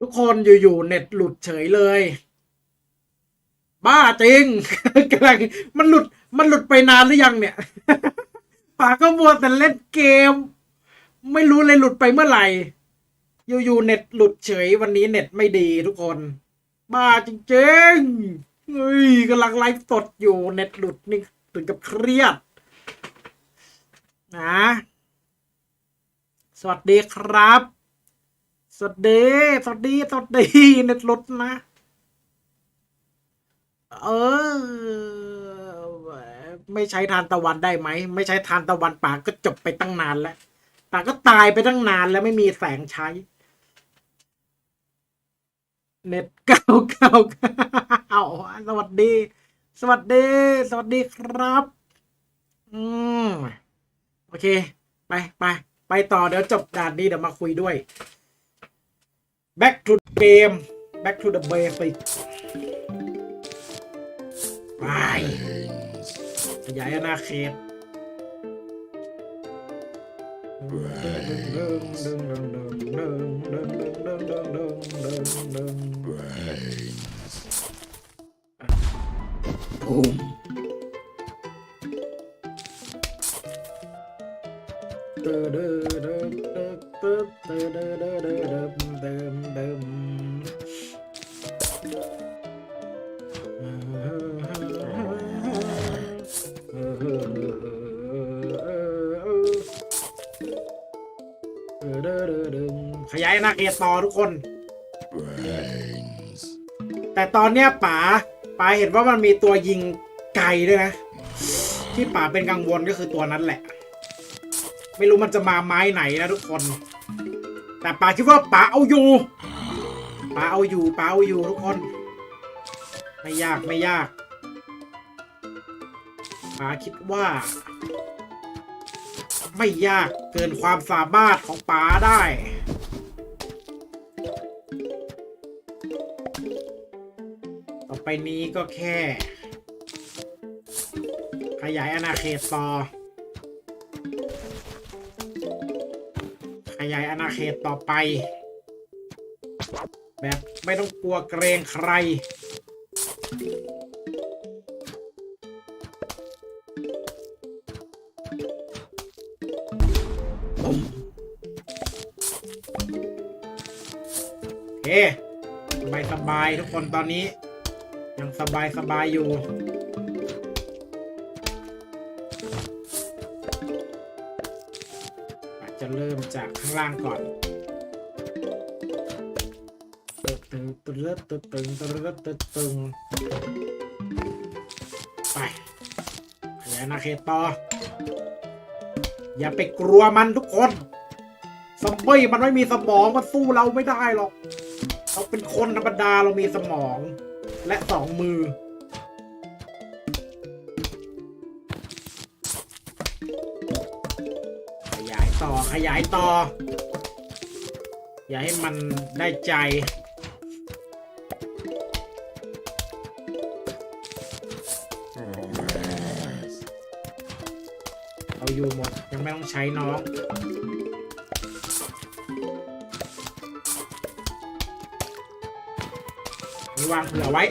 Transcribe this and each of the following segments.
ทุกคนอยู่ๆเน็ตหลุดเฉยเลย บ้าจริงกำลังมันหลุดมันหลุดไปนานหรือยังเนี่ยป่าก็มัวแต่เล่นเกม ไม่รู้เลยหลุดไปเมื่อไหร่ อยู่ๆเน็ตหลุดเฉยวันนี้เน็ตไม่ดีทุกคน บ้าจริงๆเฮ้ยกำลังไลฟ์สดอยู่เน็ตหลุดนี่ถึงกับเครียด นะ สวัสดีครับ สวัสดี สวัสดี สวัสดีเน็ตหลุดนะ เออ ไม่ใช้ทานตะวันได้ไหม ไม่ใช้ทานตะวันป่าก็จบไปตั้งนานแล้วป่าก็ตายไปตั้งนานแล้วไม่มีแสงใช้ เน็ตเก้าเก้าเก้าสวัสดี สวัสดี สวัสดีครับ อืม โอเค ไปไปไปต่อเดี๋ยวจบด่านนี้เดี๋ยวมาคุยด้วย back to the game back to the basic ไปขยายอาณาเขตบูมเดิมเดิมเดิมเดิมเดิมเดิมเดิมเดิมเดิ มเดิมเดิมขยายอาณาเขตต่อทุกคน แต่ตอนเนี้ยป๋าป๋าเห็นว่ามันมีตัวยิงไกลด้วยนะ ที่ป๋าเป็นกังวลก็คือตัวนั้นแหละ ไม่รู้มันจะมาไม้ไหนนะทุกคน แต่ป๋าคิดว่าป๋าเอาอยู่ป๋าเอาอยู่ป๋าเอาอยู่ทุกคน ไม่ยากไม่ยากป๋าคิดว่า ไม่ยากเกินความสามารถของป๋าได้ ไปนี้ก็แค่ ขยายอาณาเขตต่อ ขยายอาณาเขตต่อไป แบบไม่ต้องกลัวเกรงใครโอเคสบายสบายๆทุกคนตอนนี้ ยังสบายสบายอยู่ อาจจะเริ่มจากข้างล่างก่อนตึงตึงตึงตึงตึงตึงตึงตึงไปขยายอาณาเขตต่อ อย่าไปกลัวมันทุกคนซอมบี้มันไม่มีสมองมันสู้เราไม่ได้หรอก เราเป็นคนธรรมดาเรามีสมอง และสองมือ ขยายต่อขยายต่อ อย่าให้มันได้ใจ เอาอยู่หมด ยังไม่ต้องใช้น้อง นี่วางเผื่อไว้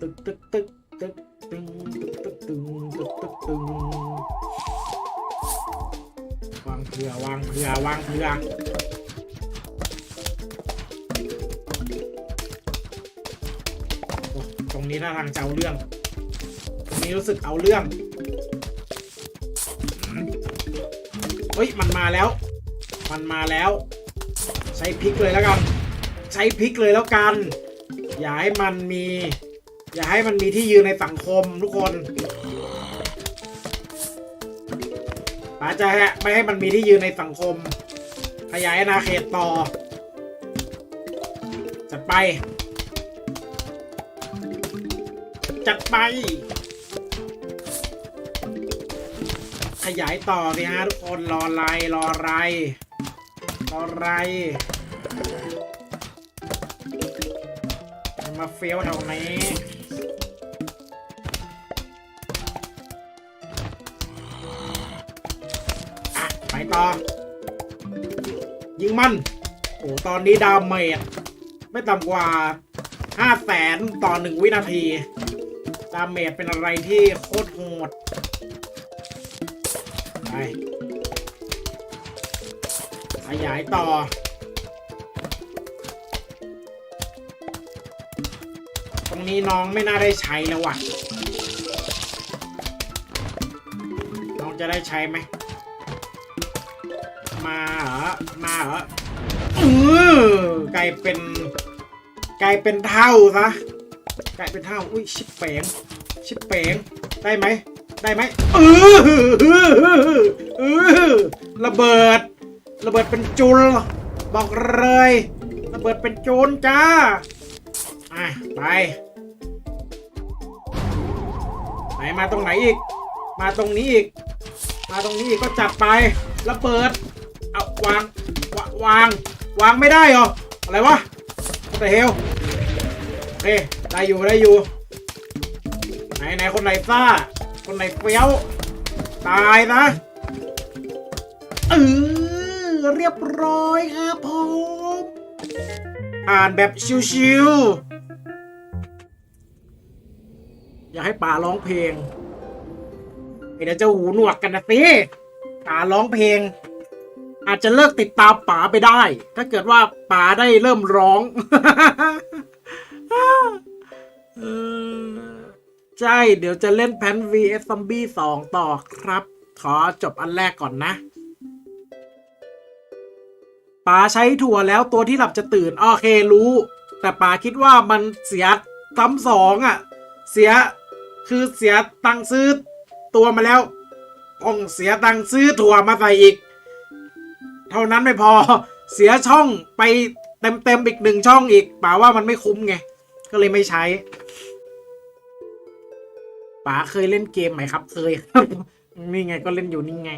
ตึกตึกตึกตึกตึงตึกตึกตึงตึกตึกตึงวางเผื่อวางเผื่อวางเผื่อตรงนี้ท่าทางจะเอาเรื่อง ตรงนี้รู้สึกเอาเรื่อง เฮ้ย มันมาแล้ว มันมาแล้ว ใช้พริกเลยแล้วกัน ใช้พริกเลยแล้วกัน อย่าให้มันมี อย่าให้มันมีที่ยืนในสังคมทุกคนป๋าจะไม่ให้มันมีที่ยืนในสังคม ขยายอาณาเขตต่อ จัดไป จัดไป ขยายต่อสิฮะทุกคนรอไรรอไรร อะไร มาเฟี้ยวแถวนี้ต่อ ยิงมัน โอ้ตอนนี้ดาเมจไม่ต่ำกว่าห้าแสนต่อหนึ่งวินาที ดาเมจเป็นอะไรที่โคตรโหด ไป ขยายต่อ ตรงนี้น้องไม่น่าได้ใช้แล้วว่ะ น้องจะได้ใช้ไหม มาเหรอ มาเหรอเออกลายเป็น กลายเป็นเท่าซะ กลายเป็นเท่า อุ้ยชิบเป๋งชิบเป๋งได้ไหม ได้ไหมเออเออระเบิด ระเบิดเป็นจุลบอกเลยระเบิดเป็นโจรจ้าอะไปไหนมาตรงไหนอีก มาตรงนี้อีก มาตรงนี้อีกก็จัดไประเบิดเอาวางวาวาง วางไม่ได้เหรออะไรวะแต่เฮลโอเคได้อยู่ได้อยู่ไหนไหนคนไหนซ่า คนไหนเฟี้ยว ตายนะเออ เรียบร้อยครับผมอ่านแบบชิวๆ อยากให้ป่าร้องเพลงเดี๋ยวจะหูหนวกกันนะสิป่าร้องเพลง อาจจะเลิกติดตามป๋าไปได้ ถ้าเกิดว่าป๋าได้เริ่มร้องใช่ เดี๋ยวจะเล่นแพน vs zombie 2ต่อครับ ขอจบอันแรกก่อนนะ ป๋าใช้ถั่วแล้วตัวที่หลับจะตื่น โอเครู้ แต่ป๋าคิดว่ามันเสียซ้ำสองอะ เสียคือเสียตังค์ซื้อตัวมาแล้วต้องเสียตังค์ซื้อถั่วมาใส่อีก เท่านั้นไม่พอเสียช่องไปเต็มเต็มๆอีกหนึ่งช่องอีกป๋าว่ามันไม่คุ้มไง ก็เลยไม่ใช้ป๋าเคยเล่นเกมไหมครับ เคยครับ นี่ไงก็เล่นอยู่นี่ไง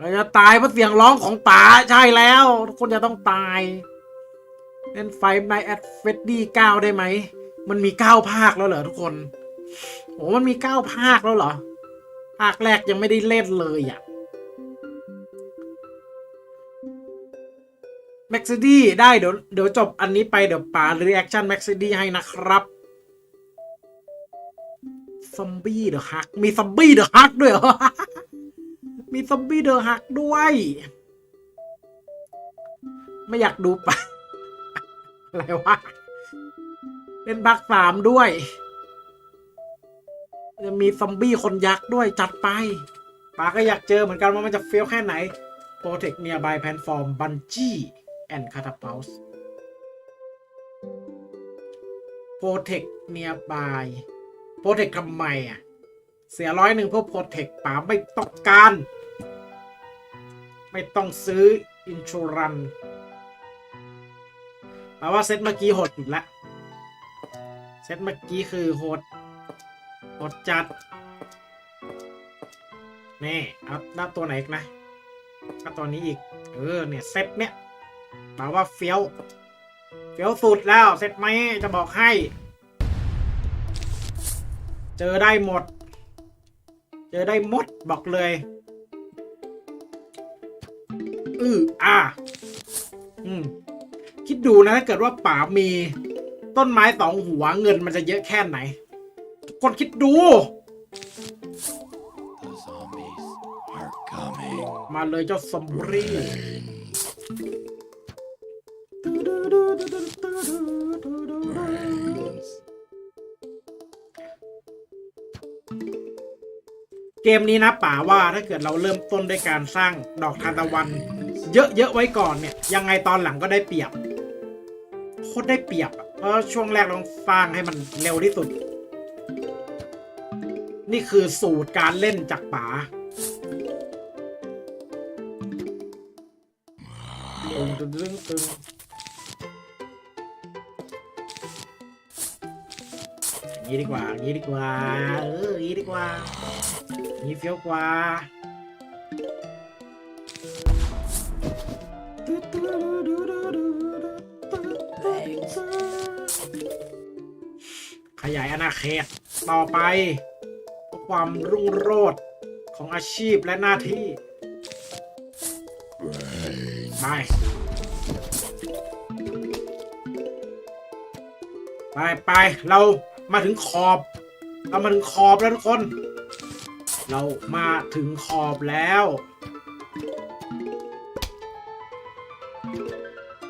เราจะตายเพราะเสียงร้องของป๋าใช่แล้ว ทุกคนจะต้องตาย เล่นไฟในแอดเฟดดี้เก้าได้ไหม มันมีเก้าภาคแล้วเหรอทุกคนโอ้มันมีเก้าภาคแล้วเหรอ ภาคแรกยังไม่ได้เล่นเลยอะแม็กซิดี้ได้เดี๋ยวเดี๋ยวจบอันนี้ไปเดี๋ยวป๋ารีแอคชั่นแม็กซิดี้ให้นะครับซอมบี้เดอะฮักมีซอมบี้เดอะฮักด้วยเหรอ มีซอมบี้เดอะฮักด้วย ไม่อยากดูปะอะไรวะเล่นภาคสามด้วย จะมีซอมบี้คนยักษ์ด้วยจัดไปป๋าก็อยากเจอเหมือนกันว่ามันจะเฟี้ยวแค่ไหน Protect nearby platform bungee and catapult Protect nearby Protect ทำไมอะ เสียร้อยหนึ่งเพื่อ Protect ป๋าไม่ต้องการ ไม่ต้องซื้อ Insurance แปลว่าเซตเมื่อกี้โหดอีกแล้วเซตเมื่อกี้คือโหดโหดจัด นี่เอาหน้าตัวไหนอีกนะก็ตัวนี้อีก เออ เนี่ย เซตเนี่ยแปลว่าเฟี้ยว เฟี้ยวสุดแล้ว เซตไหมจะบอกให้ เจอได้หมด เจอได้หมดบอกเลย อืออ่าอืมคิดดูนะถ้าเกิดว่าป๋ามีต้นไม้สองหัวเงินมันจะเยอะแค่ไหน ทุกคนคิดดู The zombies are coming. มาเลยเจ้าซอมบี้ Brains. เกมนี้นะป๋าว่าถ้าเกิดเราเริ่มต้นด้วยการสร้างดอกทานตะวัน เยอะๆไว้ก่อนเนี่ย ยังไงตอนหลังก็ได้เปรียบโคตรได้เปรียบเพราะช่วงแรกเราต้องสร้างให้มันเร็วที่สุด นี่คือสูตรการเล่นจากป๋าตึงตึงตึงตึงอย่างนี้ดีกว่าอย่างนี้ดีกว่า เอออย่างนี้ดีกว่านี่เฟี้ยวกว่า ขยายอาณาเขตต่อไป ความรุ่งโรจน์ขของอาชีพและหน้าที่ ไป ไปไปเรามาถึงขอบ เรามาถึงขอบแล้วทุกคน เรามาถึงขอบแล้ว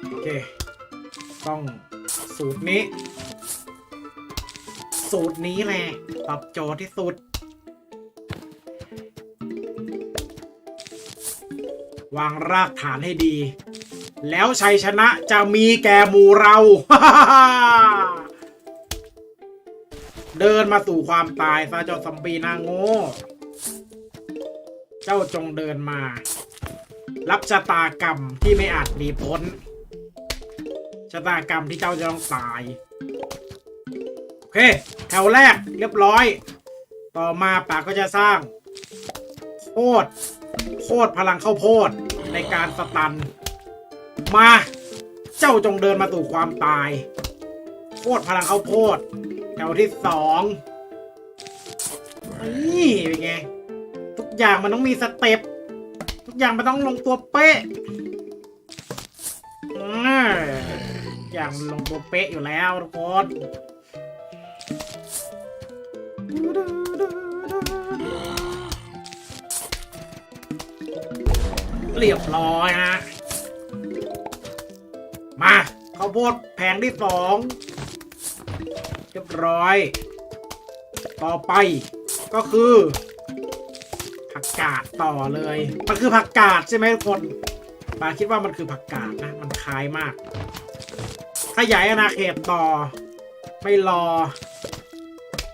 โอเค ต้อง สูตรนี้ สูตรนี้แหละตอบโจทย์ที่สุด วางรากฐานให้ดี แล้วชัยชนะจะมีแก่หมู่เรา เดินมาสู่ความตายซะเจ้าซัมบีนาโง่เจ้าจงเดินมา รับชะตากรรมที่ไม่อาจหนีพ้น ชะตากรรมที่เจ้าจะต้องตาย โอเค แถวแรกเรียบร้อย ต่อมาป่าก็จะสร้าง โคตรโคตรพลังเข้าโพดในการสตัน มา เจ้าจงเดินมาสู่ความตาย โคตรพลังข้าโพดแถวที่สองนี่เป็นไง ทุกอย่างมันต้องมีสเต็ปทุกอย่างมันต้องลงตัวเป๊ะอ อย่างลงตัวเป๊ะอยู่แล้วทุกคนเรียบร้อยฮะ มาข้าวโพดแผงที่สองเรียบร้อย ต่อไปก็คือผักกาดต่อเลย มันคือผักกาดใช่ไหมทุกคนปาคิดว่ามันคือผักกาดนะ มันคล้ายมาก ขยายอาณาเขตต่อ ไม่รอ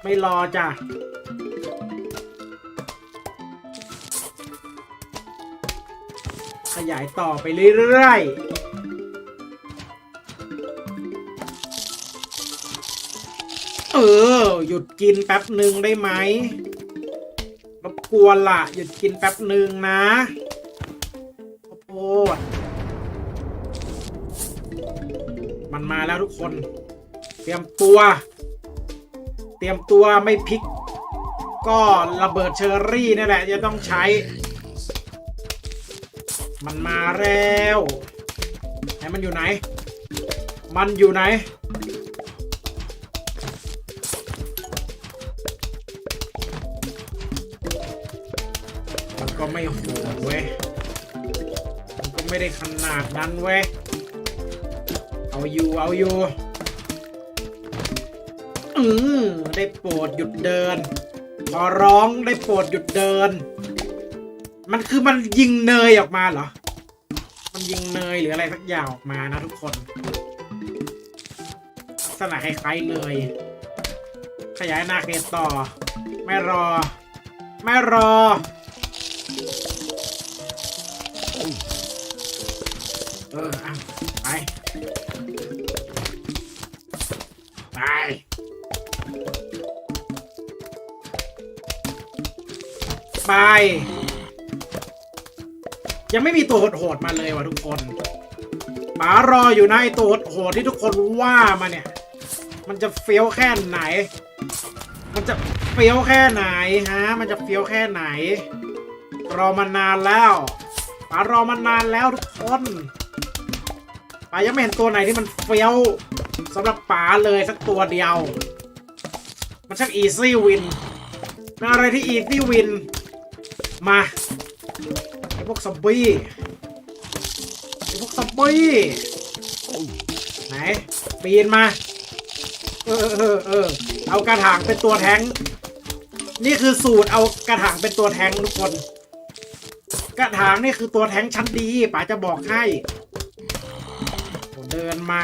ไม่รอจ้ะขยายต่อไปเรื่อยๆ เออ หยุดกินแป๊บหนึ่งได้ไหมรบกวนล่ะ หยุดกินแป๊บหนึ่งนะ มาแล้วทุกคน เตรียมตัว เตรียมตัวไม่พลิก ก็ระเบิดเชอร์รี่นี่แหละ จะต้องใช้ มันมาแล้วไหนมันอยู่ไหน มันอยู่ไหนมันก็ไม่โหดเว้ย มันก็ไม่ได้ขนาดนั้นเว้ย เอาอยู่เอาอยู่อือได้โปรดหยุดเดิน ขอร้องได้โปรดหยุดเดิน มันคือมันยิงเนยออกมาเหรอ มันยิงเนยหรืออะไรสักอย่างออกมานะทุกคนลักษณะคล้ายๆเนยขยายหนาเขตต่อ ไม่รอ ไม่รอเอออะไป ไป ยังไม่มีตัวโหดๆมาเลยว่ะทุกคนหมารออยู่นะไอตัวโหดๆที่ทุกคนว่ามาเนี่ย มันจะเฟี้ยวแค่ไหน มันจะเฟี้ยวแค่ไหนฮะ มันจะเฟี้ยวแค่ไหน รอมานานแล้วป๋ารอมานานแล้วทุกคนป๋ายังไม่เห็นตัวไหนที่มันเฟี้ยวสำหรับป๋าเลยสักตัวเดียว มันช่างอีซี่วินเป็นอะไรที่อีซี่วิน มาไอพวกซอมบี้ไอพวกซอมบี้ไหนปีนมา เออเออเออเอากระถางเป็นตัวแทงนี่คือสูตรเอากระถางเป็นตัวแทงทุกคน กระถางนี่คือตัวแทงชั้นดีป๋าจะบอกให้เดินมา